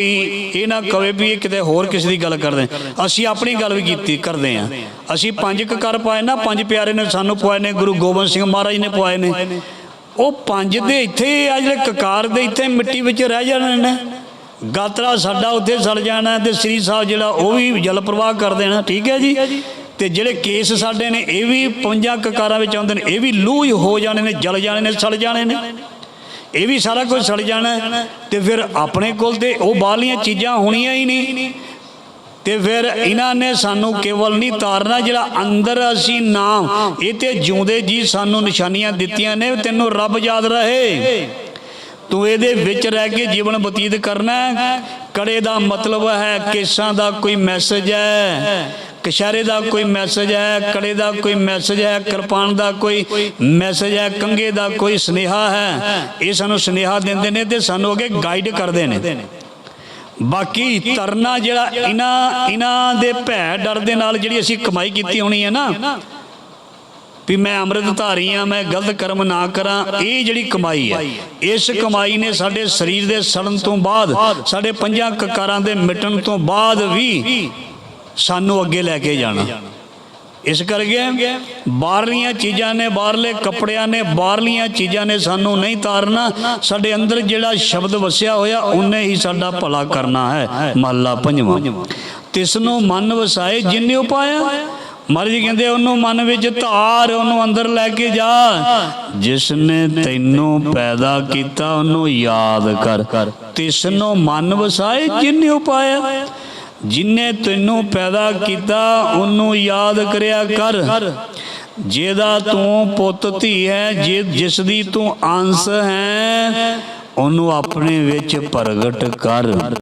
ਇਹ ਨਾ ਕਵੇ ਵੀ ਇਹ ਕਿਤੇ ਹੋਰ ਕਿਸੇ ਦੀ ਗੱਲ ਕਰਦੇ ਅਸੀਂ ਆਪਣੀ ਗੱਲ ਵੀ ਕੀਤੀ, ਕਰਦੇ ਆ ਅਸੀਂ ਪੰਜ ਕੁ ਕਰ ਪਾਏ ਨਾ, ਪੰਜ ਪਿਆਰੇ ਨੇ ਸਾਨੂੰ ਪਵਾਏ ਨੇ, ਗੁਰੂ ਗੋਬਿੰਦ ਸਿੰਘ ਮਹਾਰਾਜ ਨੇ ਪਵਾਏ ਨੇ। ਉਹ ਪੰਜ ਦੇ ਇੱਥੇ ਆ, ਜਿਹੜੇ ਕਕਾਰ ਦੇ ਇੱਥੇ ਮਿੱਟੀ ਵਿੱਚ ਰਹਿ ਜਾਣੇ ਨੇ। ਗਾਤਰਾ ਸਾਡਾ ਉੱਥੇ ਸੜ ਜਾਣਾ ਤੇ ਸ੍ਰੀ ਸਾਹਿਬ ਜਿਹੜਾ ਉਹ ਵੀ ਜਲ ਪ੍ਰਵਾਹ ਕਰ ਦੇਣਾ ਠੀਕ ਹੈ ਜੀ? ਤੇ ਜਿਹੜੇ ਕੇਸ ਸਾਡੇ ਨੇ, ਇਹ ਵੀ ਪੰਜਾਂ ਕਕਾਰਾਂ ਵਿੱਚ ਆਉਂਦੇ ਨੇ, ਇਹ ਵੀ ਲੂਹ ਹੋ ਜਾਣੇ ਨੇ, ਜਲ ਜਾਣੇ ਨੇ, ਸੜ ਜਾਣੇ ਨੇ। ਇਹ ਵੀ ਸਾਰਾ ਕੁਝ ਸੜ ਜਾਣਾ ਤੇ ਫਿਰ ਆਪਣੇ ਕੋਲ ਤੇ ਉਹ ਬਾਹਲੀਆਂ ਚੀਜ਼ਾਂ ਹੋਣੀਆਂ ਹੀ ਨਹੀਂ। ਤੇ ਫਿਰ ਇਹਨਾਂ ਨੇ ਸਾਨੂੰ ਕੇਵਲ ਨਹੀਂ, ਤਾਰਨਾ ਜਿਹੜਾ ਅੰਦਰ ਅਸੀਂ ਨਾਮ ਇਹ ਤੇ ਜਿਉਂਦੇ ਜੀ ਸਾਨੂੰ ਨਿਸ਼ਾਨੀਆਂ ਦਿੱਤੀਆਂ ਨੇ, ਤੈਨੂੰ ਰੱਬ ਯਾਦ ਰਹੇ। ਤੂੰ ਇਹਦੇ ਵਿੱਚ ਰਹਿ ਕੇ ਜੀਵਨ ਬਤੀਤ ਕਰਨਾ ਕੜੇ ਦਾ ਮਤਲਬ ਹੈ, ਕੇਸਾਂ ਦਾ ਕੋਈ ਮੈਸੇਜ ਹੈ। ਕਸ਼ਾਰੇ ਦਾ ਕੋਈ ਮੈਸੇਜ ਹੈ, ਕੜੇ ਦਾ ਕੋਈ ਮੈਸੇਜ ਹੈ, ਕਿਰਪਾਨ ਦਾ ਕੋਈ ਮੈਸੇਜ ਹੈ, ਕੰਗੇ ਦਾ ਕੋਈ ਸੁਨੇਹਾ ਹੈ, ਇਹ ਸਾਨੂੰ ਸੁਨੇਹਾ ਦਿੰਦੇ ਨੇ ਤੇ ਸਾਨੂੰ ਅੱਗੇ ਗਾਈਡ ਕਰਦੇ ਨੇ। ਬਾਕੀ ਤਰਨਾ ਜਿਹੜਾ ਇਹਨਾਂ ਇਹਨਾਂ ਦੇ ਭੈ ਡਰ ਦੇ ਨਾਲ ਜਿਹੜੀ ਅਸੀਂ ਕਮਾਈ ਕੀਤੀ ਹੋਣੀ ਹੈ ਨਾ, ਵੀ ਮੈਂ ਅੰਮ੍ਰਿਤ ਧਾਰੀ ਆ ਮੈਂ ਗਲਤ ਕਰਮ ਨਾ ਕਰਾਂ, ਇਹ ਜਿਹੜੀ ਕਮਾਈ ਹੈ, ਇਸ ਕਮਾਈ ਨੇ ਸਾਡੇ ਸਰੀਰ ਦੇ ਸੜਨ ਤੋਂ ਬਾਅਦ, ਸਾਡੇ ਪੰਜਾਂ ਕਕਾਰਾਂ ਦੇ ਮਿਟਣ ਤੋਂ ਬਾਅਦ ਵੀ ਸਾਨੂੰ ਅੱਗੇ ਲੈ ਕੇ ਜਾਣਾ। ਇਸ ਕਰਕੇ ਬਾਹਰਲੀਆਂ ਚੀਜ਼ਾਂ ਨੇ, ਬਾਹਰਲੇ ਕੱਪੜਿਆਂ ਨੇ, ਬਾਹਰਲੀਆਂ ਚੀਜ਼ਾਂ ਨੇ ਸਾਨੂੰ ਨਹੀਂ ਤਾਰਨਾ। ਸਾਡੇ ਅੰਦਰ ਜਿਹੜਾ ਸ਼ਬਦ ਵਸਿਆ ਹੋਇਆ, ਉਹਨੇ ਹੀ ਸਾਡਾ ਭਲਾ ਕਰਨਾ ਹੈ, ਮਹੱਲਾ ਪੰਜਵਾਂ। ਤਿਸ ਨੂੰ ਮਨ ਵਸਾਏ ਜਿੰਨੇ ਉਪਾਇਆ। ਮਹਾਰਾਜ ਜੀ ਕਹਿੰਦੇ, ਉਹਨੂੰ ਮਨ ਵਿੱਚ ਧਾਰ, ਉਹਨੂੰ ਅੰਦਰ ਲੈ ਕੇ ਜਾ। ਜਿਸ ਨੇ ਤੈਨੂੰ ਪੈਦਾ ਕੀਤਾ, ਉਹਨੂੰ ਯਾਦ ਕਰ। ਤਿਸ ਨੂੰ ਮਨ ਵਸਾਏ ਜਿੰਨੇ ਉਪਾਇਆ। ਜਿਨੇ ਤੈਨੂੰ ਪੈਦਾ ਕੀਤਾ, ਉਹਨੂੰ ਯਾਦ ਕਰਿਆ ਕਰ। ਜਿਹਦਾ ਤੂੰ ਪੁੱਤ ਧੀ ਹੈ, ਜੇ ਜਿਸ ਦੀ ਤੂੰ ਅੰਸ਼ ਹੈ, ਉਹਨੂੰ ਆਪਣੇ ਵਿੱਚ ਪ੍ਰਗਟ ਕਰ।